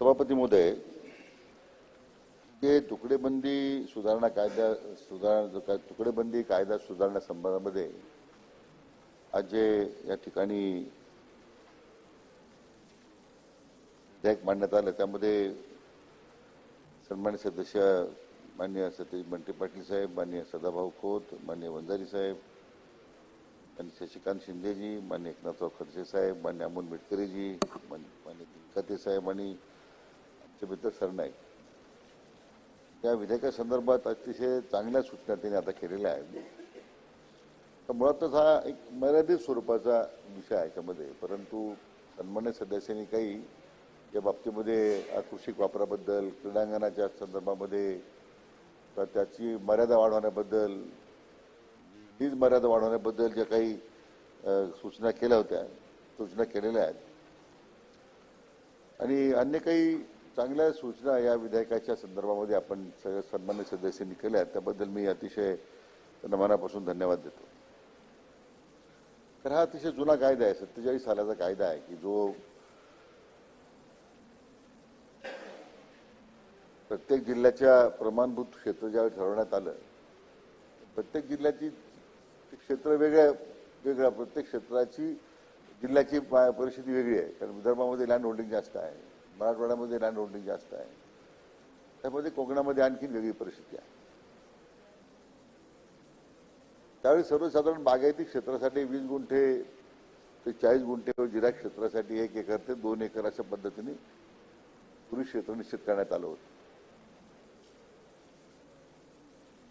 सभापती महोदय हे तुकडेबंदी सुधारणा कायदा सुधारणा तुकडेबंदी कायदा सुधारणा संबंधामध्ये आज जे या ठिकाणी विधेयक मांडण्यात आलं त्यामध्ये सन्मान्य सदस्य मान्य सतीश बंटे पाटील साहेब मान्य सदाभाऊ खोत मान्य वंजारी साहेब मान्य शशिकांत शिंदेजी मान्य एकनाथराव खडसे साहेब मान्य अमोल मिटकरीजी मान्य मान्य दिनकाते साहेब आणि मित्र सरनाईक. या विधेयकासंदर्भात अतिशय चांगल्या सूचना त्यांनी आता केलेल्या आहेत. तर मुळातच हा एक मर्यादित स्वरूपाचा विषय आहे याच्यामध्ये. परंतु सन्मान्य सदस्यांनी काही या बाबतीमध्ये आ, कृषिक वापराबद्दल क्रीडांगणाच्या संदर्भामध्ये तर त्याची मर्यादा वाढवण्याबद्दल वीज मर्यादा वाढवण्याबद्दल ज्या काही सूचना केल्या होत्या सूचना केलेल्या आहेत. आणि अन्य काही चांगल्या सूचना या विधेयकाच्या संदर्भामध्ये आपण सगळ्या सन्मान्य सदस्यांनी केल्या त्याबद्दल मी अतिशय त्यांना मनापासून धन्यवाद देतो. तर हा अतिशय जुना कायदा आहे सत्तेचाळीस सालाचा कायदा आहे की जो प्रत्येक जिल्ह्याच्या प्रमाणभूत क्षेत्र ज्यावेळी ठरवण्यात आलं प्रत्येक जिल्ह्याची क्षेत्र वेगळ्या वेगळ्या प्रत्येक क्षेत्राची जिल्ह्याची परिस्थिती वेगळी आहे. कारण विदर्भामध्ये लँड होल्डिंग जास्त आहे. मराठवाड्यामध्ये लँड होल्डिंग जास्त आहे. त्यामध्ये कोकणामध्ये आणखी वेगळी परिस्थिती आहे. त्यावेळी सर्वसाधारण बागायती क्षेत्रासाठी वीस गुंठे ते चाळीस गुंठे व जिरा क्षेत्रासाठी एक एकर ते दोन एकर अशा पद्धतीने पूर्वी क्षेत्र निश्चित करण्यात आलं होतं.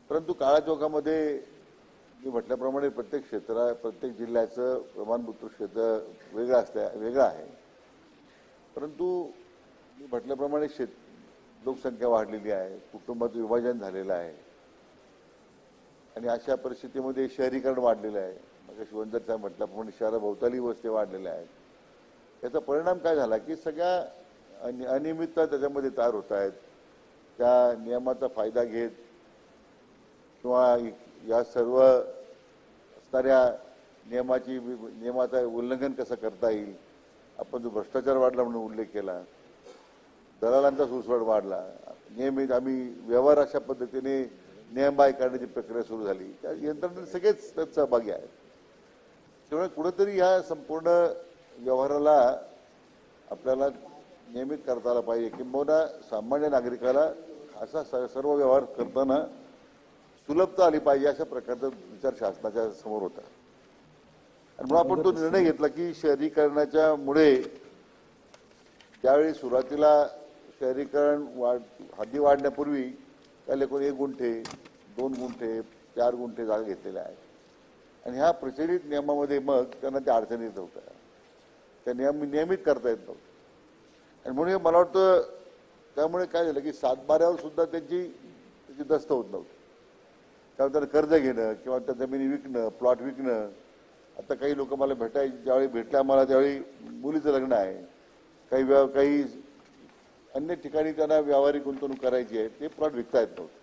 परंतु काळाचोखामध्ये मी म्हटल्याप्रमाणे प्रत्येक क्षेत्रा प्रत्येक जिल्ह्याचं प्रमाणभूत क्षेत्र वेगळं असतं वेगळं आहे. परंतु मी म्हटल्याप्रमाणे शेत लोकसंख्या वाढलेली आहे कुटुंबाचं विभाजन झालेलं आहे. आणि अशा परिस्थितीमध्ये शहरीकरण वाढलेलं आहे. मग शिवंजर साहेब म्हटल्याप्रमाणे शहराभोवताली वस्ती वाढलेल्या आहेत. याचा परिणाम काय झाला की सगळ्या अनि- अनियमितता त्याच्यामध्ये तयार होत आहेत. त्या नियमाचा फायदा घेत किंवा या सर्व असणाऱ्या नियमाची नियमाचा उल्लंघन कसं करता येईल? आपण जो भ्रष्टाचार वाढला म्हणून उल्लेख केला. दलालांचा सुसवाट वाढला. नियमित आम्ही व्यवहार अशा पद्धतीने नियमबाय करण्याची प्रक्रिया सुरू झाली. त्या यंत्रणेत सगळेच त्यात सहभागी आहेत. त्यामुळे कुठेतरी ह्या संपूर्ण व्यवहाराला आपल्याला नियमित करता आला पाहिजे. किंबहुना सामान्य नागरिकाला असा सर्व व्यवहार करताना सुलभता आली पाहिजे अशा प्रकारचा विचार शासनाच्या समोर होता. आणि म्हणून आपण तो निर्णय घेतला की शहरीकरणाच्या मुळे त्यावेळी सुरुवातीला शहरीकरण वाढ हद्दी वाढण्यापूर्वी त्या लेखून एक गुंठे दोन गुंठे चार गुंठे जागा घेतलेल्या आहेत. आणि ह्या प्रचलित नियमामध्ये मग त्यांना त्या अडचणी येत होत्या त्या नियम नियमित करता येत नव्हतं. आणि म्हणून मला वाटतं त्यामुळे काय झालं की सातबाऱ्यावर सुद्धा त्यांची त्याची दस्त होत नव्हती. त्यामुळे त्यांना कर्ज घेणं किंवा त्या जमिनी विकणं प्लॉट विकणं आता काही लोक मला भेटायचे ज्यावेळी भेटल्या मला त्यावेळी मुलीचं लग्न आहे. काही व्यव काही अन्य ठिकाणी त्यांना व्यावहारिक गुंतवणूक करायची आहे ते प्लॉट विकता येत नव्हते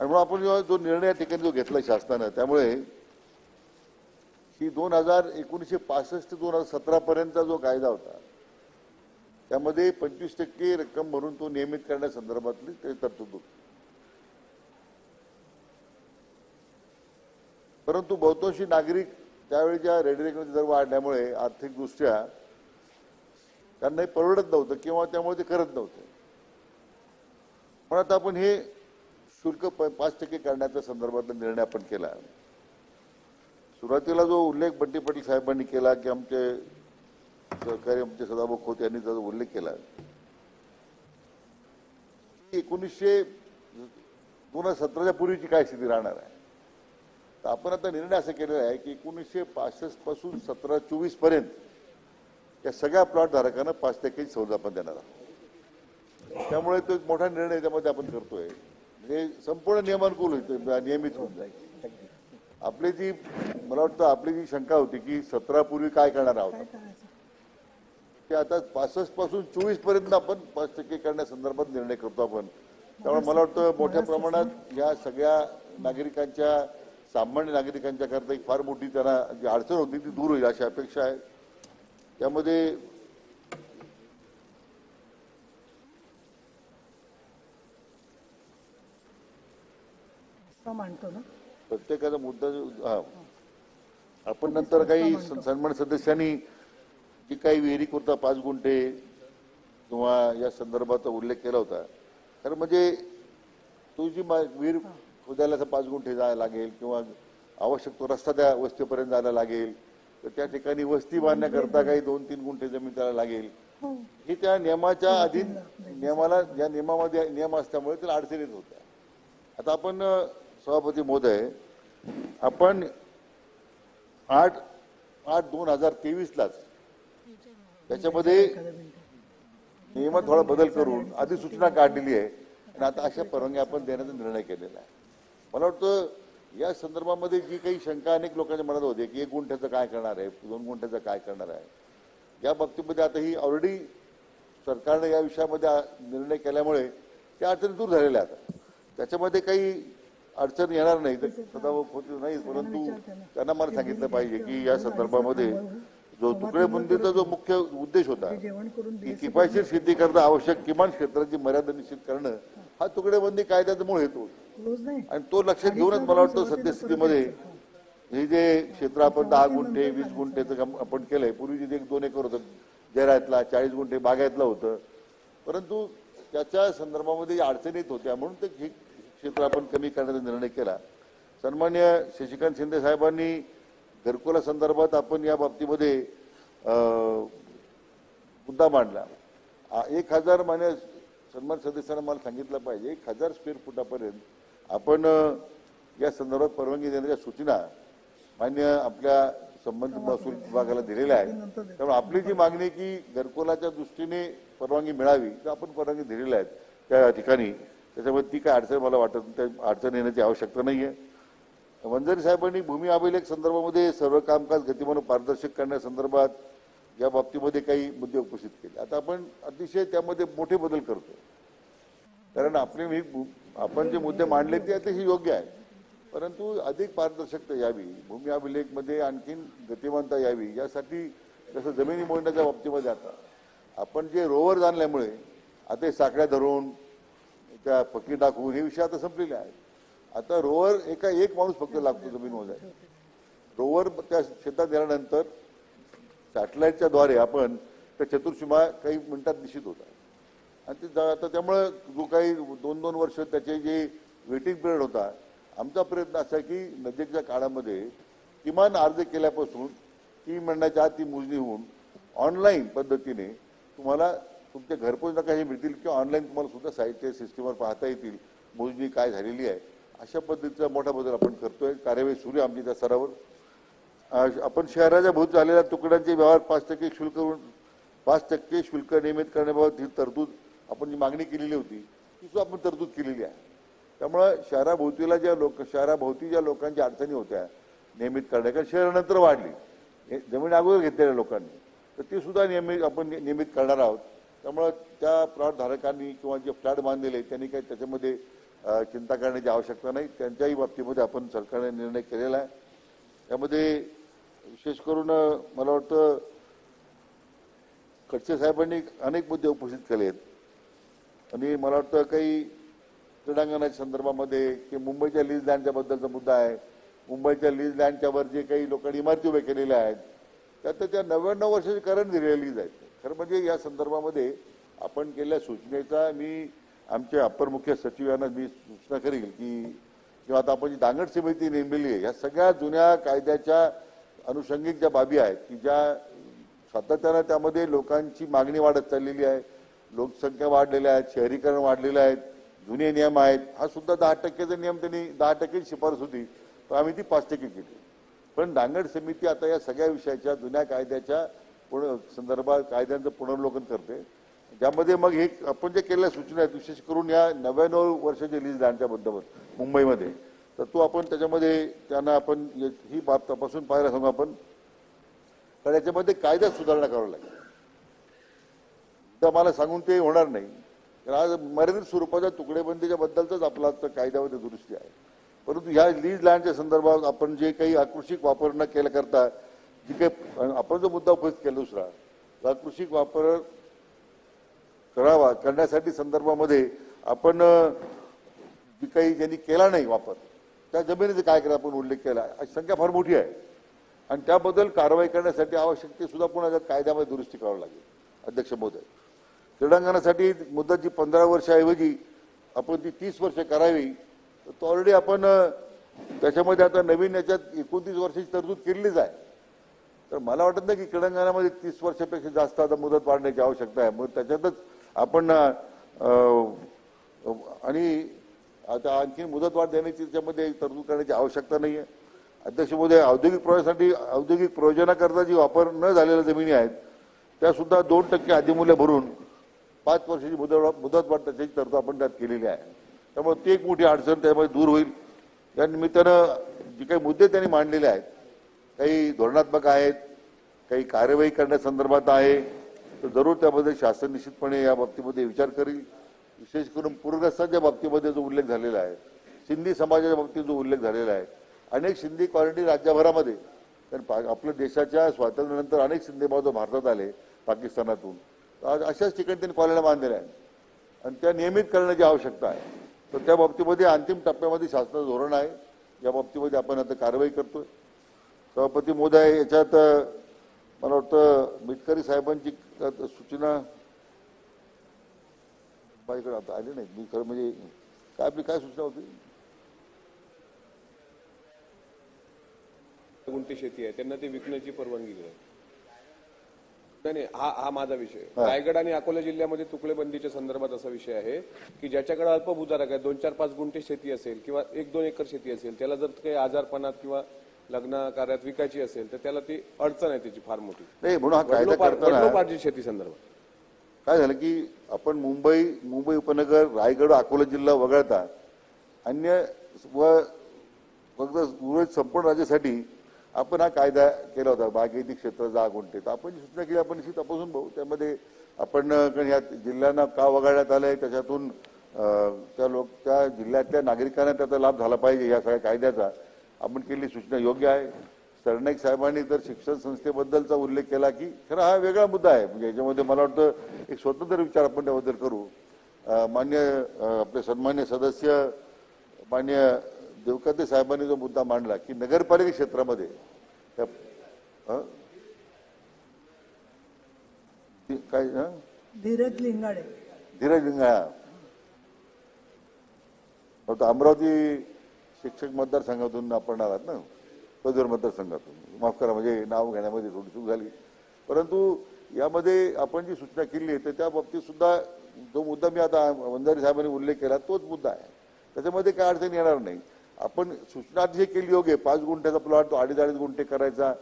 आणि म्हणून आपण जो निर्णय या ठिकाणी जो घेतला शासनानं त्यामुळे ही दोन हजार एकोणीसशे पासष्ट दोन हजार सतरापर्यंतचा जो कायदा होता त्यामध्ये पंचवीस टक्के रक्कम भरून तो नियमित करण्यासंदर्भातली ते तरतूद होती. परंतु बहुतांशी नागरिक त्यावेळी ज्या रेडिओ दर वाढल्यामुळे आर्थिकदृष्ट्या त्यांना हे परवडत नव्हतं किंवा त्यामुळे ते करत नव्हते. पण आता आपण हे शुल्क प- पाच टक्के करण्याच्या संदर्भातला निर्णय आपण केला. सुरुवातीला जो उल्लेख बंटी पाटील साहेबांनी केला की आमचे सहकारी आमचे सदाभाऊ खोत यांनी त्याचा उल्लेख केला. एकोणीसशे दोन हजार सतराच्या पूर्वीची काय स्थिती राहणार आहे? तर आपण आता निर्णय असा केलेला आहे की एकोणीसशे पासष्टपासून सतरा चोवीसपर्यंत या सगळ्या प्लॉट धारकांना पाच टक्के सवलत आपण देणार आहोत. त्यामुळे तो एक मोठा निर्णय त्यामध्ये आपण करतोय. म्हणजे संपूर्ण नियमानुकूल होईल नियमित होऊन जाईल. आपली जी मला वाटतं आपली जी शंका होती की सतरा पूर्वी काय करणार आहोत ते आता पासष्टपासून चोवीसपर्यंत आपण पाच टक्के करण्यासंदर्भात निर्णय करतो आपण. त्यामुळे मला वाटतं मोठ्या प्रमाणात या सगळ्या नागरिकांच्या सामान्य नागरिकांच्या करता एक फार मोठी त्यांना जी अडचण होती ती दूर होईल अशी अपेक्षा आहे. त्यामध्ये मांडतो ना. प्रत्येकाचा मुद्दा हा. आपण नंतर काही सन्मान सदस्यांनी जी काही विहिरी करता पाच गुंठे किंवा या संदर्भाचा उल्लेख केला होता. तर म्हणजे तुझी जी मा- विहीर खोदायला पाच गुंठे जायला लागेल किंवा आवश्यक तो रस्ता त्या वस्तीपर्यंत जायला लागेल. तर त्या ठिकाणी वस्ती बांधण्याकरता काही दोन तीन गुंठे जमीन त्याला लागेल. हो. हे त्या नियमाच्या अधीन नियमाला या नियमामध्ये नियम असल्यामुळे त्याला अडचणी येत होत्या. आता आपण सभापती महोदय आपण आठ आठ दोन हजार तेवीसलाच त्याच्यामध्ये. नियमात थोडा बदल करून अधिसूचना काढलेली आहे. आणि आता अशा परवानग्या आपण देण्याचा निर्णय केलेला आहे. मला वाटतं या संदर्भामध्ये जी काही शंका अनेक लोकांच्या मनात होते की एक गुंठ्याचं काय करणार आहे दोन गुंठ्याचं काय करणार आहे? या बाबतीमध्ये आता ही ऑलरेडी सरकारनं या विषयामध्ये निर्णय केल्यामुळे त्या अडचणी दूर झालेल्या आहेत. त्याच्यामध्ये काही अडचण येणार नाही. होत नाही परंतु त्यांना मला सांगितलं पाहिजे की या संदर्भामध्ये जो तुकडेबंदीचा जो मुख्य उद्देश होता की किफायतशीर शेती करता आवश्यक किमान क्षेत्राची मर्यादा निश्चित करणं हा तुकडेबंदी कायद्याचा मूळ हेतू होता. आणि तो लक्षात घेऊनच मला वाटतं सद्यस्थितीमध्ये हे जे क्षेत्र आपण दहा गुंठे वीस गुंठेचं काम आपण केलंय. पूर्वी जे एक दोन एकर होतं जैरातला चाळीस गुंठे बागायतला होतं. परंतु त्याच्या संदर्भामध्ये अडचणी येत होत्या म्हणून ते हे क्षेत्र आपण कमी करण्याचा निर्णय केला. सन्मान्य शशिकांत शिंदे साहेबांनी घरकुला संदर्भात आपण या बाबतीमध्ये मुद्दा मांडला. एक हजार मान्य सन्मान सदस्यांना मला सांगितलं पाहिजे. एक हजार स्क्वेअर फुटापर्यंत आपण या संदर्भात परवानगी देण्याच्या सूचना मान्य आपल्या संबंधित महसूल विभागाला दिलेल्या आहेत. त्यामुळे आपली जी मागणी की घरकुलाच्या दृष्टीने परवानगी मिळावी तर आपण परवानगी दिलेल्या आहेत त्या ठिकाणी. त्याच्यामुळे ती काय अडचण मला वाटत त्या अडचण येण्याची आवश्यकता नाही आहे वंजारी साहेबांनी भूमी अभिलेख संदर्भामध्ये सर्व कामकाज गतिमान पारदर्शक करण्यासंदर्भात या बाबतीमध्ये काही मुद्दे उपस्थित केले. आता आपण अतिशय त्यामध्ये मोठे बदल करतो कारण आपले हे आपण जे मुद्दे मांडले ते ही योग्य आहे परंतु अधिक पारदर्शकता यावी भूमी अभिलेखमध्ये आणखीन गतिमानता यावी यासाठी जसं जमिनी मोडण्याच्या बाबतीमध्ये आता आपण जे रोवर जाणल्यामुळे आता साखळ्या धरून त्या पक्की टाकून हे विषय आता संपलेले आहेत. आता रोवर एका एक माणूस फक्त लागतो जमीन मोजायला रोवर त्या शेतात गेल्यानंतर सॅटेलाईटच्या द्वारे आपण त्या चतुर्सीमा काही मिनिटात निश्चित होतात आणि ते जा- आता त्यामुळं जो काही दोन दोन वर्ष त्याचे जे वेटिंग पिरियड होता आमचा प्रयत्न असा की नजीकच्या काळामध्ये किमान अर्ज केल्यापासून तीन महिन्याच्या आत ती मोजणी होऊन ऑनलाईन पद्धतीने तुम्हाला तुमच्या घरपोच नका हे मिळतील किंवा ऑनलाईन तुम्हाला सुद्धा साहित्य सिस्टीमवर पाहता येतील मोजणी काय झालेली आहे. अशा पद्धतीचा मोठा बदल आपण करतोय. कार्यवाही सुरू आहे आमची त्या स्तरावर. आपण शहराच्या भूत झालेल्या तुकड्यांचे व्यवहार पाच टक्के शुल्क पाच टक्के शुल्क नियमित करण्याबाबत ही तरतूद आपण जी मागणी केलेली होती ती सुद्धा आपण तरतूद केलेली आहे. त्यामुळं शहराभोवतीला ज्या लोक शहराभोवती ज्या लोकांच्या अडचणी होत्या नियमित करण्या कारण शहरानंतर वाढली. हे जमीन अगोदर घेतलेल्या लोकांनी. तर ती सुद्धा नियमित आपण नियमित करणार आहोत. त्यामुळं त्या प्लॉटधारकांनी किंवा जे फ्लॅट बांधलेले त्यांनी काही त्याच्यामध्ये चिंता करण्याची आवश्यकता नाही. त्यांच्याही बाबतीमध्ये आपण सरकारने निर्णय केलेला आहे. त्यामध्ये विशेष करून मला वाटतं खडसे साहेबांनी अनेक मुद्दे उपस्थित केले आहेत. आणि मला वाटतं काही क्रीडांगणाच्या संदर्भामध्ये की मुंबईच्या लीज लँडच्या बद्दलचा मुद्दा आहे. मुंबईच्या लीज लँडच्या वर जे काही लोकांनी इमारती उभ्या केलेल्या आहेत त्यात त्या नव्याण्णव वर्षाची करंट दिलेल्या लीज आहेत. खरं म्हणजे या संदर्भामध्ये आपण केलेल्या सूचनेचा मी आमच्या अप्पर मुख्य सचिव यांना मी सूचना करेल की किंवा आता आपण जी दांगड समिती नेमलेली आहे या सगळ्या जुन्या कायद्याच्या अनुषंगिक ज्या बाबी आहेत की ज्या सातत्यानं त्यामध्ये लोकांची मागणी वाढत चाललेली आहे लोकसंख्या वाढलेल्या आहेत शहरीकरण वाढलेलं आहे जुने नियम आहेत. हा सुद्धा दहा टक्क्याचा नियम त्यांनी दहा टक्के शिफारस होती तर आम्ही ती पाच टक्के केली. पण नांगड समिती आता या सगळ्या विषयाच्या जुन्या कायद्याच्या पुन संदर्भात कायद्यांचं पुनर्वलोकन करते. ज्यामध्ये मग हे आपण जे केलेल्या सूचना आहेत विशेष करून या नव्याण्णव वर्षाची लीज लँडच्या मुंबईमध्ये तर तो आपण त्याच्यामध्ये त्यांना आपण ही बाब तपासून पाहायला सांगू आपण. तर याच्यामध्ये कायद्यात सुधारणा करावी लागेल. तर मला सांगून ते होणार नाही. तर आज मर्यादित स्वरूपाच्या तुकडेबंदीच्या बद्दलच आपला आजचा कायद्यामध्ये दुरुस्ती आहे. परंतु ह्या लीज लँडच्या संदर्भात आपण जे काही आकृषिक वापर न केल्याकरता जी काही आपण जो मुद्दा उपस्थित केला दुसरा आकृषिक वापर करावा करण्यासाठी संदर्भामध्ये आपण जी काही ज्यांनी केला नाही वापर त्या जमिनीचं काय करा आपण उल्लेख केला. अशी संख्या फार मोठी आहे. आणि त्याबद्दल कारवाई करण्यासाठी आवश्यक ते सुद्धा पुन्हा कायद्यामध्ये दुरुस्ती करावी लागेल. अध्यक्ष महोदय. क्रीडांगणासाठी मुदत जी पंधरा वर्षाऐवजी आपण ती तीस वर्ष करावी तर तो ऑलरेडी आपण त्याच्यामध्ये आता नवीन याच्यात एकोणतीस वर्षाची तरतूद केलेलीच आहे. तर मला वाटत नाही की क्रीडांगणामध्ये तीस वर्षापेक्षा जास्त आता मुदत वाढण्याची आवश्यकता आहे. मग त्याच्यातच आपण आणि आता आणखी मुदत वाढ देण्याची त्याच्यामध्ये तरतूद करण्याची आवश्यकता नाही आहे अध्यक्ष मोदी औद्योगिक प्रयोजनासाठी औद्योगिक प्रयोजनाकरता जी वापर न झालेल्या जमिनी आहेत त्यासुद्धा दोन टक्के अधिमूल्य भरून पाच वर्षाची मुदत मुदत वाढ त्याची तरतूद आपण त्यात केलेली आहे. त्यामुळे ती एक मोठी अडचण त्यामध्ये दूर होईल. या निमित्तानं जे काही मुद्दे त्यांनी मांडलेले आहेत काही धोरणात्मक आहेत काही कार्यवाही करण्यासंदर्भात आहे तर जरूर त्यामध्ये शासन निश्चितपणे या बाबतीमध्ये विचार करील. विशेष करून पूरग्रस्तांच्या बाबतीमध्ये जो उल्लेख झालेला आहे सिंधी समाजाच्या बाबतीत जो उल्लेख झालेला आहे अनेक सिंधी कॉलनी राज्यभरामध्ये कारण पा- आपल्या देशाच्या स्वातंत्र्यानंतर अनेक सिंधी बाजू भारतात आले पाकिस्तानातून. आज अशाच ठिकाणी त्यांनी कॉलन्या बांधलेल्या आहेत आणि त्या नियमित करण्याची आवश्यकता आहे. तर त्या बाबतीमध्ये अंतिम टप्प्यामध्ये शासनाचं धोरण आहे. या बाबतीमध्ये आपण आता कारवाई करतोय. सभापती महोदय याच्यात मला वाटतं मिटकरी साहेबांची सूचना माझ्याकडे आता आली नाही मी खरं म्हणजे काय आपली काय सूचना होती? गुंठी शेती आहे? त्यांना ते विकण्याची परवानगी दिली. नाही नाही हा हा माझा विषय. रायगड आणि अकोला जिल्ह्यामध्ये तुकडेबंदीच्या संदर्भात असा विषय आहे की ज्याच्याकडे अल्पभूधारक आहे दोन चार पाच गुंठे शेती असेल किंवा एक दोन एकर शेती असेल त्याला जर काही आजारपणात किंवा लग्न कार्यात विकायची असेल तर त्याला ती अडचण आहे त्याची फार मोठी. नाही म्हणून हा कायदा करताना शेती संदर्भात. काय झालं की आपण मुंबई मुंबई उपनगर रायगड अकोला जिल्हा वगळता अन्य व फक्त उर्वरित संपूर्ण राज्यासाठी आपण हा कायदा केला होता बागेती क्षेत्र जा गुंठे तर आपण जी सूचना केली आपण निश्चित तपासून भाऊ त्यामध्ये आपण या ह्या जिल्ह्यांना का वगळण्यात आलंय त्याच्यातून त्या लोक त्या जिल्ह्यातल्या नागरिकांना त्याचा लाभ झाला पाहिजे या सगळ्या कायद्याचा. आपण केलेली सूचना योग्य आहे. सरनाईक साहेबांनी तर शिक्षण संस्थेबद्दलचा उल्लेख केला की खरं हा वेगळा मुद्दा आहे. म्हणजे याच्यामध्ये मला वाटतं एक स्वतंत्र विचार आपण त्याबद्दल करू. मान्य आपले सन्मान्य सदस्य मान्य देवकाते साहेबांनी जो मुद्दा मांडला की नगरपालिका क्षेत्रामध्ये काय? धीरज लिंगाडे. धीरज लिंगाळा अमरावती शिक्षक मतदारसंघातून आपण आलात ना पदवीर मतदारसंघातून. माफ करा म्हणजे नाव घेण्यामध्ये थोडी चूक झाली. परंतु यामध्ये आपण जी सूचना केली आहे तर त्या बाबतीत सुद्धा जो मुद्दा मी आता वंजारी साहेबांनी उल्लेख केला तोच मुद्दा आहे. त्याच्यामध्ये काय अडचण येणार नाही. आपण सूचना जे केली योग्य पाच गुंठ्याचा प्लॉट तो अडीच अडीच गुंठे करायचा.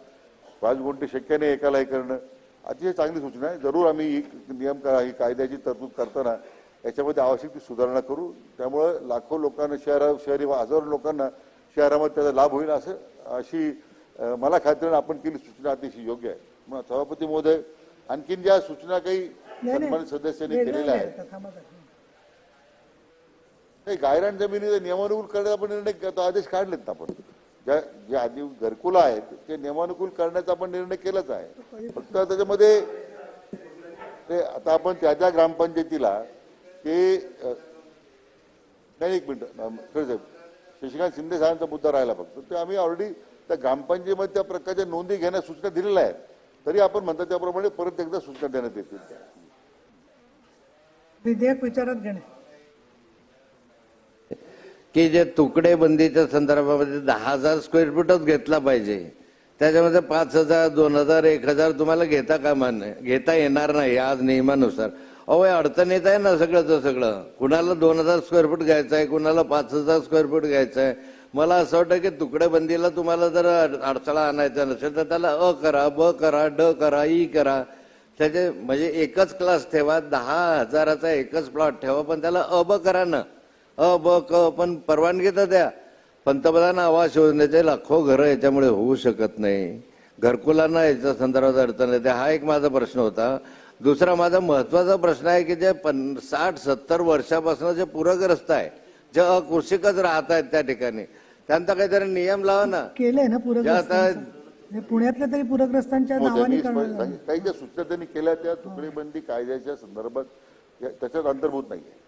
पाच गुंठे शक्य नाही एकाला हे करणं. अतिशय चांगली सूचना आहे. जरूर आम्ही ही नियम ही कायद्याची तरतूद करताना याच्यामध्ये आवश्यक ती सुधारणा करू. त्यामुळं लाखो लोकांना शहरा शहरी हजारो लोकांना शहरामध्ये त्याचा लाभ होईल असं अशी मला खात्री आपण केली सूचना अतिशय योग्य आहे. मग सभापती महोदय आणखीन ज्या सूचना काही नाही, सन्मानित सदस्यांनी केलेल्या आहेत. नाही गायरान जमिनीचा नियमानुकूल करण्याचा आपण निर्णय आदेश काढलेत ना आपण. ज्या जे आधी घरकुलं आहेत ते नियमानुकूल करण्याचा आपण निर्णय केलाच आहे. फक्त त्याच्यामध्ये ते आता आपण त्या त्या ग्रामपंचायतीला ते नाही एक मिनिट साहेब शशिकांत शिंदे साहेबांचा मुद्दा राहिला फक्त. ते आम्ही ऑलरेडी त्या ग्रामपंचायतीमध्ये त्या प्रकारच्या नोंदी घेण्यास सूचना दिलेल्या आहेत. तरी आपण म्हणतो त्याप्रमाणे परत एकदा सूचना देण्यात येतील. विधेयक विचारात घेणे. की जे तुकडे बंदीच्या संदर्भामध्ये दहा हजार स्क्वेअर फूटच घेतला पाहिजे. त्याच्यामध्ये पाच हजार दोन हजार एक हजार तुम्हाला घेता कामा नाही घेता येणार नाही आज नियमानुसार. अहो अडचणीत आहे ना सगळंच सगळं. कुणाला दोन हजार स्क्वेअर फूट घ्यायचं आहे कुणाला पाच हजार स्क्वेअर फूट घ्यायचं आहे. मला असं वाटतं की तुकडे बंदीला तुम्हाला जर अड- अडथळा आणायचा नसेल तर त्याला अ करा ब करा ड करा ई करा. त्याचे म्हणजे एकच क्लास ठेवा दहा हजाराचा एकच प्लॉट ठेवा पण त्याला अ ब करा ना. अ ब क पण परवानगी तर द्या. पंतप्रधान आवास योजनेचे लाखो घरं याच्यामुळे होऊ शकत नाही. घरकुलांना याच्या संदर्भात अडचण येते. हा एक माझा प्रश्न होता. दुसरा माझा महत्त्वाचा प्रश्न आहे की जे पन साठ सत्तर वर्षापासून जे पूरग्रस्त आहे जे अकृषिकच राहत आहेत त्या ठिकाणी त्यांचा काहीतरी नियम लावा ना. केलंय ना आता म्हणजे पुण्यातल्या तरी पूरग्रस्तांच्या हो, नावाने काही- ज्या सूचना त्यांनी केल्या त्या तुकडेबंदी कायद्याच्या संदर्भात त्या- त्याच्यात अंतर्भूत नाहीये.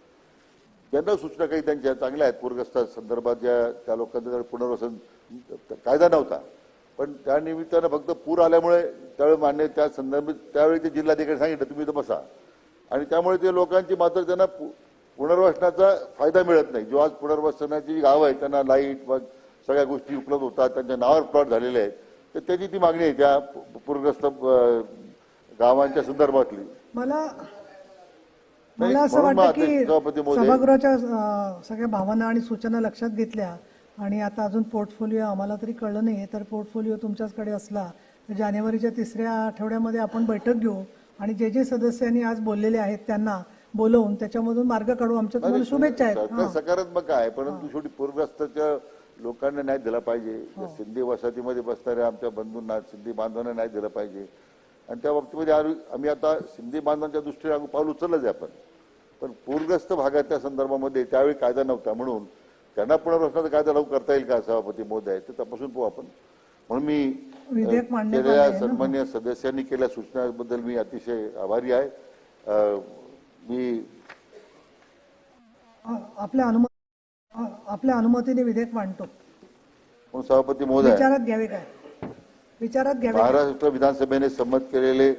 ज्यांना सूचना काही त्यांच्या चांगल्या आहेत पूरग्रस्त संदर्भात ज्या त्या लोकांचा पुनर्वसन कायदा नव्हता पण त्या निमित्तानं फक्त पूर आल्यामुळे त्यावेळी मान्य त्या संदर्भात त्यावेळी ते जिल्हाधिकारी सांगितलं तुम्ही तर बसा. आणि त्यामुळे ते लोकांची मात्र त्यांना पु- पुनर्वसनाचा फायदा मिळत नाही. जो आज पुनर्वसनाची जी गावं आहेत त्यांना लाइट व सगळ्या गोष्टी उपलब्ध होतात त्यांच्या नावावर प्लॉट झालेले आहेत तर त्याची ती मागणी आहे त्या पूरग्रस्त गावांच्या संदर्भातली. मला मला असं वाटतं की सभागृहाच्या सगळ्या भावना आणि सूचना लक्षात घेतल्या आणि आता अजून पोर्टफोलिओ आम्हाला तरी कळलं नाही. तर पोर्टफोलिओ तुमच्याचकडे असला तर जानेवारीच्या तिसऱ्या आठवड्यामध्ये आपण बैठक घेऊ आणि जे जे सदस्यांनी आज बोललेले आहेत त्यांना बोलवून त्याच्यामधून मार्ग काढू. आमच्या तुम्हाला शुभेच्छा आहेत. सकारात्मक आहे परंतु शेवटी पूरग्रस्ताच्या लोकांना न्याय दिला पाहिजे. हो. सिंधी वसाहतीमध्ये बसणाऱ्या आमच्या बंधूंना सिंधी बांधवांना न्याय दिला पाहिजे. आणि त्या बाबतीमध्ये आम्ही- आता सिंधी बांधवांच्या दृष्टीने पाऊल उचललंच आहे आपण. पण पूरग्रस्त भागाच्या संदर्भामध्ये त्यावेळी कायदा नव्हता म्हणून त्यांना पुनर्वसनाचा कायदा लागू करता येईल का सभापती मोदी ते तपासून पाहू आपण. म्हणून मी केलेल्या? सन्मान्य सदस्यांनी केलेल्या सूचनाबद्दल मी अतिशय आभारी आहे. मी आपल्या अनुमती आपल्या अनुमतीने विधेयक मांडतो. सभापती महोदय विचारात घ्यावे काय? विचारात घ्यावे? महाराष्ट्र विधानसभेने संमत केलेले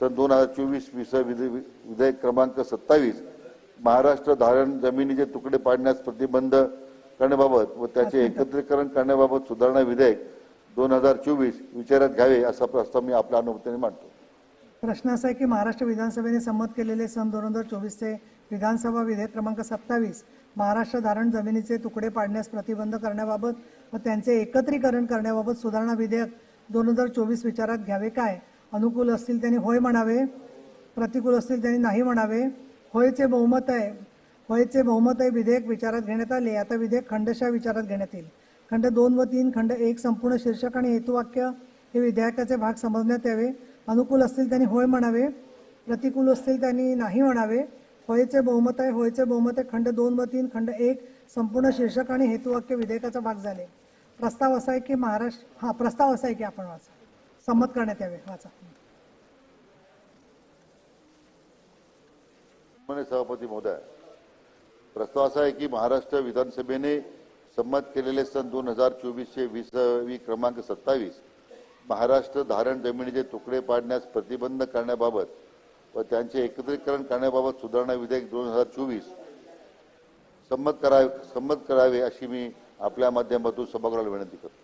सन दोन हजार चोवीस वीस विधेयक क्रमांक सत्तावीस महाराष्ट्र धारण जमिनीचे तुकडे पाडण्यास प्रतिबंध करण्याबाबत व त्याचे एकत्रीकरण करण्याबाबत सुधारणा विधेयक दोन हजार चोवीस विचारात घ्यावे असा प्रस्ताव मी आपल्या अनुमतीने मांडतो प्रश्न असा आहे की महाराष्ट्र विधानसभेने संमत केलेले सन दोन हजार चोवीसचे विधानसभा विधेयक क्रमांक सत्तावीस महाराष्ट्र धारण जमिनीचे तुकडे पाडण्यास प्रतिबंध करण्याबाबत व त्यांचे एकत्रीकरण करण्याबाबत सुधारणा विधेयक दोन हजार चोवीस विचारात घ्यावे काय? अनुकूल असतील त्यांनी होय म्हणावे प्रतिकूल असतील त्यांनी नाही म्हणावे. होयचे बहुमत आहे होयचे बहुमत आहे विधेयक विचारात घेण्यात आले. आता विधेयक खंडशा विचारात घेण्यात येईल. खंड दोन व तीन खंड एक संपूर्ण शीर्षक आणि हेतुवाक्य हे विधेयकाचे भाग समजण्यात यावे. अनुकूल असतील त्यांनी होय म्हणावे प्रतिकूल असतील त्यांनी नाही म्हणावे. होयचे बहुमत आहे होयचे बहुमत आहे. खंड दोन व तीन खंड एक संपूर्ण शीर्षक आणि हेतुवाक्य विधेयकाचा भाग झाले. प्रस्ताव असा आहे की महाराष्ट्र हा प्रस्ताव असा आहे की आपण वाचा. संमत करण्यात यावे वाचा. सभापती महोदय प्रस्ताव असा आहे की महाराष्ट्र विधानसभेने संमत केलेले सन दोन हजार चोवीसचे वीसवी क्रमांक सत्तावीस महाराष्ट्र धारण जमिनीचे तुकडे पाडण्यास प्रतिबंध करण्याबाबत व त्यांचे एकत्रीकरण करण्याबाबत सुधारणा विधेयक दोन हजार चोवीस संमत करावे संमत करावे अशी मी आपल्या माध्यमातून सभागृहाला विनंती करतो.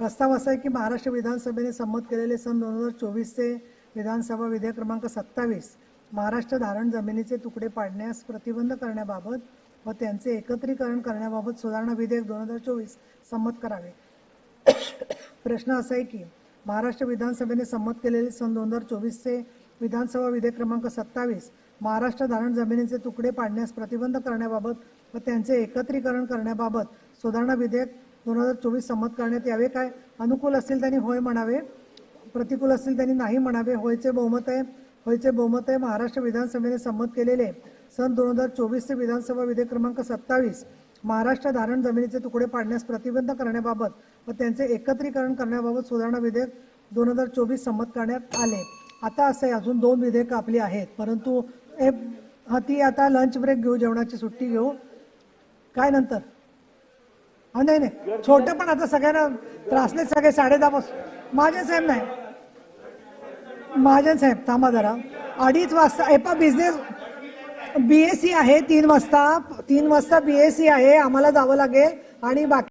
प्रस्ताव असा आहे की महाराष्ट्र विधानसभेने संमत केलेले सन दोन हजार चोवीसचे विधानसभा विधेयक क्रमांक सत्तावीस महाराष्ट्र धारण जमिनीचे तुकडे पाडण्यास प्रतिबंध करण्याबाबत व त्यांचे एकत्रीकरण करण्याबाबत सुधारणा विधेयक दोन हजार चोवीस संमत करावे. प्रश्न असा आहे की महाराष्ट्र विधानसभेने संमत केलेले सन दोन हजार चोवीसचे विधानसभा विधेयक क्रमांक सत्तावीस महाराष्ट्र धारण जमिनीचे तुकडे पाडण्यास प्रतिबंध करण्याबाबत व त्यांचे एकत्रीकरण करण्याबाबत सुधारणा विधेयक दोन हजार चोवीस संमत करण्यात यावे काय? अनुकूल असतील त्यांनी होय म्हणावे. प्रतिकूल असतील त्यांनी नाही म्हणावे. होयचे बहुमत आहे. होयचे बहुमत आहे. महाराष्ट्र विधानसभेने संमत केलेले सन दोन हजार चोवीसचे विधानसभा विधेयक क्रमांक सत्तावीस. महाराष्ट्र धारण जमिनीचे तुकडे पाडण्यास प्रतिबंध करण्याबाबत व त्यांचे एकत्रीकरण करण्याबाबत सुधारणा विधेयक दोन हजार चोवीस संमत करण्यात आले. आता असं आहे अजून दोन विधेयकं आपली आहेत. परंतु ए हा ती आता लंच ब्रेक घेऊ जेवणाची सुट्टी घेऊ. काय नंतर? नाही नाही. छोट पण आता सगळ्यांना त्रासले सगळे साडे दहा पासून. महाजन साहेब नाही. माझे साहेब थांबा जरा. अडीच वाजता एपा बिझनेस बीएससी आहे तीन वाजता तीन वाजता बीएससी आहे आम्हाला जावं लागेल. आणि बाकी